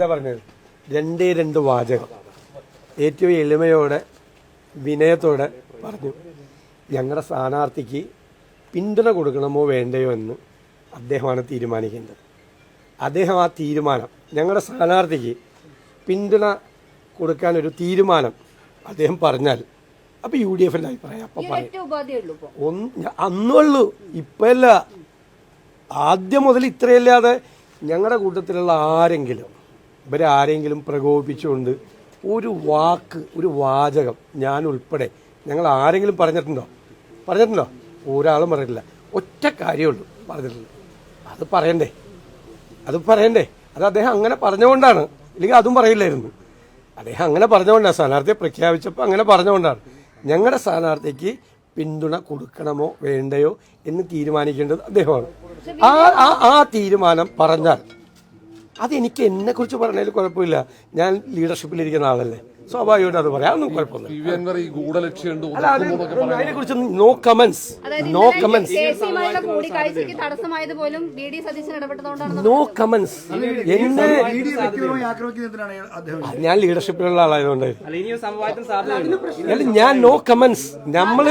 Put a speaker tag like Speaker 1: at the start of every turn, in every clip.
Speaker 1: എന്താ പറഞ്ഞത്? രണ്ടേ രണ്ട് വാചകം. ഏറ്റവും എളിമയോടെ വിനയത്തോടെ പറഞ്ഞു. ഞങ്ങളുടെ സ്ഥാനാർത്ഥിക്ക് പിന്തുണ കൊടുക്കണമോ വേണ്ടയോ എന്ന് അദ്ദേഹമാണ് തീരുമാനിക്കേണ്ടത്. അദ്ദേഹം ആ തീരുമാനം ഞങ്ങളുടെ സ്ഥാനാർത്ഥിക്ക് പിന്തുണ കൊടുക്കാൻ ഒരു തീരുമാനം അദ്ദേഹം പറഞ്ഞാൽ അപ്പൊ യു ഡി എഫിന്റെ അഭിപ്രായം അപ്പൊ പറയും. അന്നുള്ളൂ ഇപ്പല്ല ആദ്യം മുതൽ ഇത്രയല്ലാതെ ഞങ്ങളുടെ കൂട്ടത്തിലുള്ള ആരെങ്കിലും ഇവരെ ആരെങ്കിലും പ്രകോപിപ്പിച്ചുകൊണ്ട് ഒരു വാക്ക് ഒരു വാചകം ഞാൻ ഉൾപ്പെടെ ഞങ്ങൾ ആരെങ്കിലും പറഞ്ഞിട്ടുണ്ടോ? പറഞ്ഞിട്ടുണ്ടോ? ഒരാളും പറഞ്ഞില്ല ഒറ്റ കാര്യമുള്ളൂ പറഞ്ഞിട്ടില്ല അത് പറയണ്ടേ? അത് പറയണ്ടേ? അത് അദ്ദേഹം അങ്ങനെ പറഞ്ഞുകൊണ്ടാണ്. ഇല്ലെങ്കിൽ അതും പറയില്ലായിരുന്നു. അദ്ദേഹം അങ്ങനെ പറഞ്ഞുകൊണ്ടാണ്. സ്ഥാനാർത്ഥിയെ പ്രഖ്യാപിച്ചപ്പോൾ അങ്ങനെ പറഞ്ഞുകൊണ്ടാണ്. ഞങ്ങളുടെ സ്ഥാനാർത്ഥിക്ക് പിന്തുണ കൊടുക്കണമോ വേണ്ടയോ എന്ന് തീരുമാനിക്കേണ്ടത് അദ്ദേഹമാണ്. ആ ആ ആ തീരുമാനം പറഞ്ഞാൽ അതെനിക്ക് എന്നെ കുറിച്ച് പറഞ്ഞതിൽ കുഴപ്പമില്ല. ഞാൻ ലീഡർഷിപ്പിലിരിക്കുന്ന ആളല്ലേ. സ്വാഭാവികമായിട്ട് അത് പറയാം. അതിനെ കുറിച്ച് നോ കമന്റ്സ്
Speaker 2: അതായത്
Speaker 1: നോ കമന്റ്സ് നോ എന്നെ ഞാൻ ലീഡർഷിപ്പിലുള്ള ആളായതുകൊണ്ട്.
Speaker 3: അല്ല
Speaker 1: ഞാൻ നോ കമന്റ്സ് നമ്മൾ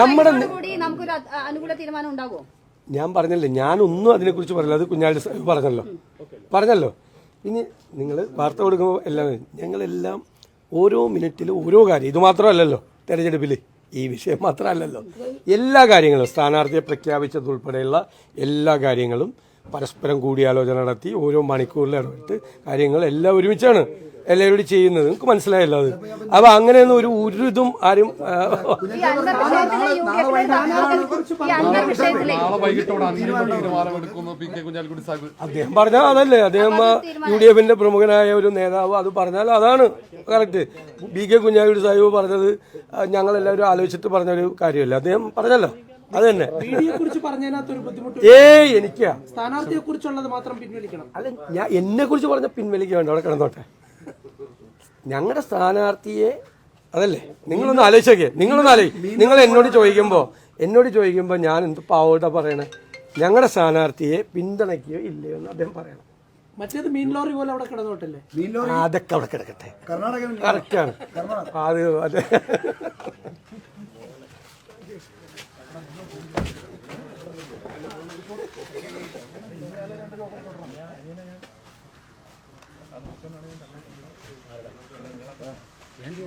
Speaker 1: നമ്മുടെ
Speaker 2: കൂടി നമുക്കൊരു അനുകൂല തീരുമാനം ഉണ്ടാകുമോ?
Speaker 1: ഞാൻ പറഞ്ഞല്ലേ ഞാനൊന്നും അതിനെക്കുറിച്ച് പറഞ്ഞില്ല. അത് കുഞ്ഞാലി പറഞ്ഞല്ലോ. പറഞ്ഞല്ലോ. ഇനി നിങ്ങൾ വാർത്ത കൊടുക്കുമ്പോൾ എല്ലാം ഞങ്ങളെല്ലാം ഓരോ മിനിറ്റിലും ഓരോ കാര്യം ഇത് മാത്രമല്ലല്ലോ തെരഞ്ഞെടുപ്പിൽ ഈ വിഷയം മാത്രമല്ലല്ലോ. എല്ലാ കാര്യങ്ങളും സ്ഥാനാർത്ഥിയെ പ്രഖ്യാപിച്ചതുൾപ്പെടെയുള്ള എല്ലാ കാര്യങ്ങളും പരസ്പരം കൂടിയാലോചന നടത്തി ഓരോ മണിക്കൂറിൽ ഇടപെട്ട് കാര്യങ്ങൾ എല്ലാം ഒരുമിച്ചാണ് എല്ലാവരോടും ചെയ്യുന്നത്. നിങ്ങൾക്ക് മനസ്സിലായല്ലോ അത്. അപ്പൊ അങ്ങനെയൊന്നും ഒരു ഒരു ഇതും ആരും അദ്ദേഹം പറഞ്ഞാൽ അതല്ലേ. അദ്ദേഹം യു ഡി എഫിന്റെ പ്രമുഖനായ ഒരു നേതാവ് അത് പറഞ്ഞാൽ അതാണ്. കറക്റ്റ്. ബി കെ കുഞ്ഞാലിക്കുട്ടി സാഹിബ് പറഞ്ഞത് ഞങ്ങൾ എല്ലാവരും ആലോചിച്ചിട്ട് പറഞ്ഞ ഒരു കാര്യമല്ല. അദ്ദേഹം പറഞ്ഞല്ലോ. അത് തന്നെ ഏയ് എനിക്കാ.
Speaker 3: സ്ഥാനാർത്ഥിയെ കുറിച്ചുള്ളത് മാത്രം പിൻവലിക്കണം.
Speaker 1: അല്ല ഞാൻ എന്നെ കുറിച്ച് പറഞ്ഞ പിൻവലിക്കുക വേണ്ട. അവിടെ കിടന്നോട്ടെ. ഞങ്ങളുടെ സ്ഥാനാർത്ഥിയെ അതല്ലേ? നിങ്ങളൊന്ന് ആലോചിച്ചോക്കെ നിങ്ങളൊന്ന് ആലോചിക്കും നിങ്ങൾ എന്നോട് ചോദിക്കുമ്പോൾ എന്നോട് ചോദിക്കുമ്പോൾ ഞാൻ എന്ത് പാവോട്ടാ പറയണേ? ഞങ്ങളുടെ സ്ഥാനാർത്ഥിയെ പിന്തുണയ്ക്കുകയോ ഇല്ലയോ എന്ന് അദ്ദേഹം പറയണം.
Speaker 3: മറ്റേത് മീൻ ലോറി പോലെ അവിടെ കിടന്നോട്ടല്ലേ?
Speaker 1: മീൻ ലോറി? അതൊക്കെ അവിടെ കിടക്കട്ടെ.
Speaker 4: കർണാടക
Speaker 1: കറക്റ്റാണ്. അത് അതെ. വേണ്ടി